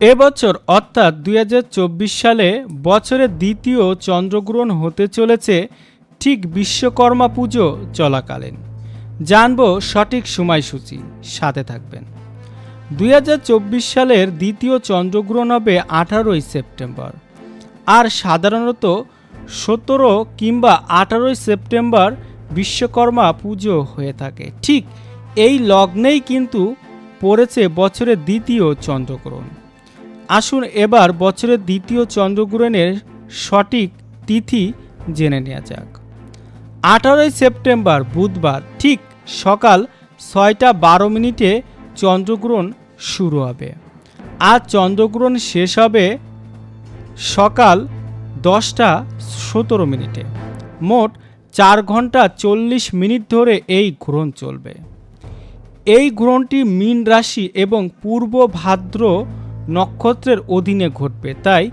এবছর অর্থাৎ দুই হাজার চব্বিশ সালে বছরের দ্বিতীয় চন্দ্রগ্রহণ হতে চলেছে, ঠিক বিশ্বকর্মা পুজো চলাকালীন। জানব সঠিক সময়সূচি, সাথে থাকবেন। দুই হাজার চব্বিশ সালের দ্বিতীয় চন্দ্রগ্রহণ হবে আঠারোই সেপ্টেম্বর। আর সাধারণত সতেরো কিংবা আঠারোই সেপ্টেম্বর বিশ্বকর্মা পুজো হয়ে থাকে। ঠিক এই লগ্নেই কিন্তু পড়েছে বছরের দ্বিতীয় চন্দ্রগ্রহণ। আসুন এবার বছরের দ্বিতীয় চন্দ্রগ্রহণের সঠিক তিথি জেনে নেওয়া যাক। আঠারোই সেপ্টেম্বর বুধবার ঠিক সকাল ছয়টা বারো মিনিটে চন্দ্রগ্রহণ শুরু হবে। আর চন্দ্রগ্রহণ শেষ হবে সকাল দশটা সতেরো মিনিটে। মোট চার ঘণ্টা চল্লিশ মিনিট ধরে এই গ্রহণ চলবে। এই গ্রহণটি মীন রাশি এবং পূর্ব ভাদ্র নক্ষত্রের অধীনে ঘটবে। তাই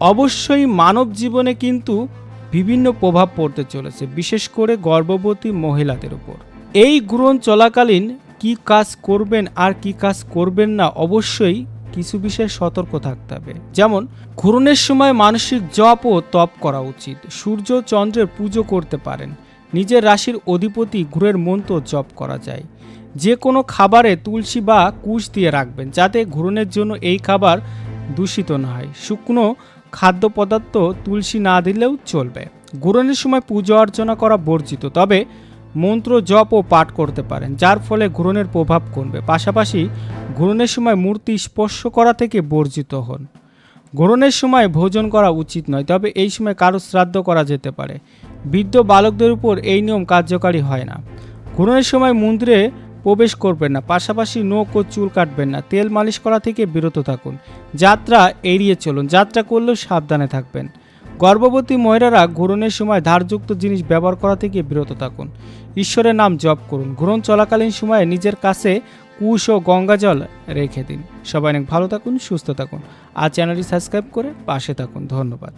অবশ্যই মানব জীবনে কিন্তু বিভিন্ন প্রভাব পড়তে চলেছে, বিশেষ করে গর্ভবতী মহিলাদের উপর। এই গ্রহণ চলাকালীন কি কাজ করবেন আর কি কাজ করবেন না, অবশ্যই কিছু বিষয়ে সতর্ক থাকতে হবে। যেমন ঘূর্ণের সময় মানসিক জপ ও তপ করা উচিত। সূর্য চন্দ্রের পুজো করতে পারেন। নিজের রাশির অধিপতি ঘুরের মন্ত্র জপ করা যায়। যে কোনো খাবারে তুলসী বা কুশ দিয়ে রাখবেন, যাতে ঘূর্ণের জন্য এই খাবার দূষিত না হয়। শুকনো খাদ্য পদার্থ তুলসী না দিলেও চলবে। ঘূর্ণের সময় পুজো অর্চনা করা বর্জিত, তবে মন্ত্র জপ ও পাঠ করতে পারেন, যার ফলে ঘূর্ণের প্রভাব কমবে। পাশাপাশি ঘূর্ণের সময় মূর্তি স্পর্শ করা থেকে বর্জিত হন। গ্রহণের সময় ভোজন করা উচিত নয়, তবে এই সময় কারও শ্রাদ্ধ করা যেতে পারে। বৃদ্ধ বালকদের উপর এই নিয়ম কার্যকারী হয় না। গ্রহণের সময় মন্দিরে প্রবেশ করবেন না, পাশাপাশি নখ ও চুল কাটবেন না, তেল মালিশ করা থেকে বিরত থাকুন। যাত্রা এড়িয়ে চলুন, যাত্রা করলেও সাবধানে থাকবেন। গর্ভবতী মহিলারা ঘুরনের সময় ধারযুক্ত জিনিস ব্যবহার করা থেকে বিরত থাকুন। ঈশ্বরের নাম জপ করুন। ঘুরন চলাকালীন সময়ে নিজের কাছে কুশ ও গঙ্গা জল রেখে দিন। সবাই অনেক ভালো থাকুন, সুস্থ থাকুন। আর চ্যানেলটি সাবস্ক্রাইব করে পাশে থাকুন। ধন্যবাদ।